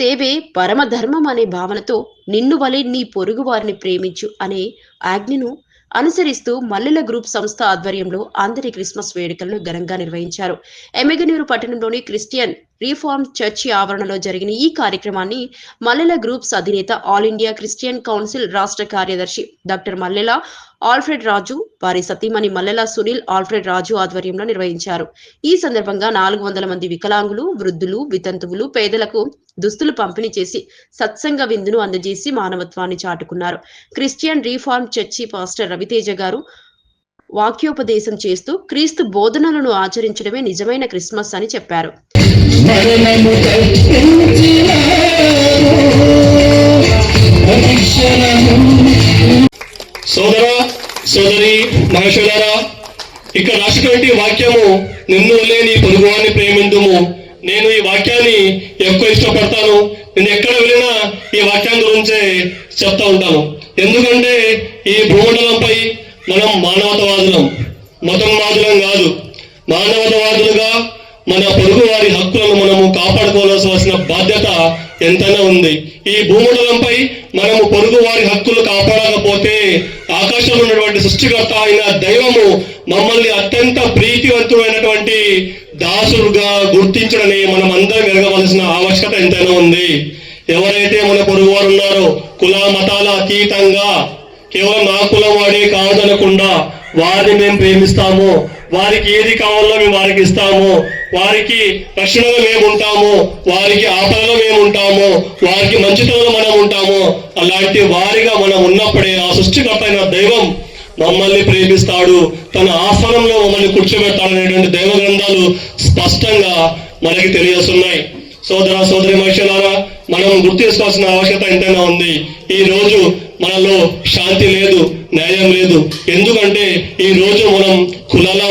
సేవే పరమధర్మం అనే భావనతో నిన్ను వలె నీ పొరుగు వారిని ప్రేమించు అనే ఆజ్ఞను అనుసరిస్తూ మల్లెల గ్రూప్ సంస్థ ఆధ్వర్యంలో అందరి క్రిస్మస్ వేడుకలను ఘనంగా నిర్వహించారు. ఎమ్మెగనూరు పట్టణంలోని క్రిస్టియన్ రీఫార్మ్ చర్చి ఆవరణలో జరిగిన ఈ కార్యక్రమాన్ని మల్లెల గ్రూప్స్ అధినేత ఆల్ ఇండియా క్రిస్టియన్ కౌన్సిల్ రాష్ట్ర కార్యదర్శి డాక్టర్ మల్లెల ఆల్ఫ్రెడ్ రాజు వారి సతీమణి మల్లెల సునీల్ ఆల్ఫ్రెడ్ రాజు ఆధ్వర్యంలో నిర్వహించారు. ఈ సందర్భంగా నాలుగు వందల మంది వికలాంగులు వృద్ధులు వితంతువులు పేదలకు దుస్తులు పంపిణీ చేసి సత్సంగ విందును అందజేసి మానవత్వాన్ని చాటుకున్నారు. Christian reform church pastor Raviteja garu వాక్యోపదేశం చేస్తూ క్రీస్తు బోధనలను ఆచరించడమే నిజమైన క్రిస్మస్ అని చెప్పారు. మరణము సోదర సోదరి మహేశ్వరారా ఇక్కడ రాసినటువంటి వాక్యము నిన్ను లేని పొరుగువాన్ని ప్రేమిందుము. నేను ఈ వాక్యాన్ని ఎక్కువ ఇష్టపడతాను. నేను ఎక్కడ వెళ్ళినా ఈ వాక్యం గురించే చెప్తా ఉంటాను. ఎందుకంటే ఈ భూమండలంపై మనం మానవతవాదులం మతం మతంవాదులం కాదు. మానవతవాదులుగా మన పొరుగు వారి హక్కులను ఎంతైనా ఉంది. ఈ భూమండలంపై మనము పొరుగు వారి హక్కులు కాపాడకపోతే ఆకాశంలో ఉన్నటువంటి సృష్టికర్త అయిన దైవము మమ్మల్ని అత్యంత ప్రీతివంతమైనటువంటి దాసుడుగా గుర్తించడని మనం అందరం ఎరగవలసిన ఆవశ్యకత ఎంతైనా ఉంది. ఎవరైతే మన పొరుగు వారు ఉన్నారో కుల మతాల అతీతంగా కేవలం నా కులం వాడే కాదనకుండా వారిని మేము ప్రేమిస్తాము. వారికి ఏది కావాలో మేము వారికి ఇస్తాము. వారికి రక్షణలో మేము ఉంటాము. వారికి ఆపదలో మేము ఉంటాము. వారికి మంచితనంలో మనం ఉంటాము. అలాంటి వారిగా మనం ఉన్నప్పుడే ఆ సృష్టికర్త అయిన దైవం మమ్మల్ని ప్రేమిస్తాడు. తన ఆస్థానంలో మమ్మల్ని కూర్చోబెట్టాలనేటువంటి దైవ గ్రంథాలు స్పష్టంగా మనకి తెలియజేస్తున్నాయి. సోదర సోదరి మహిళలారా మనం గుర్తు చేసుకోవాల్సిన ఆవశ్యకత ఎంతైనా ఉంది. ఈ రోజు మనలో శాంతి లేదు న్యాయం లేదు. ఎందుకంటే ఈ రోజు మనం కులాల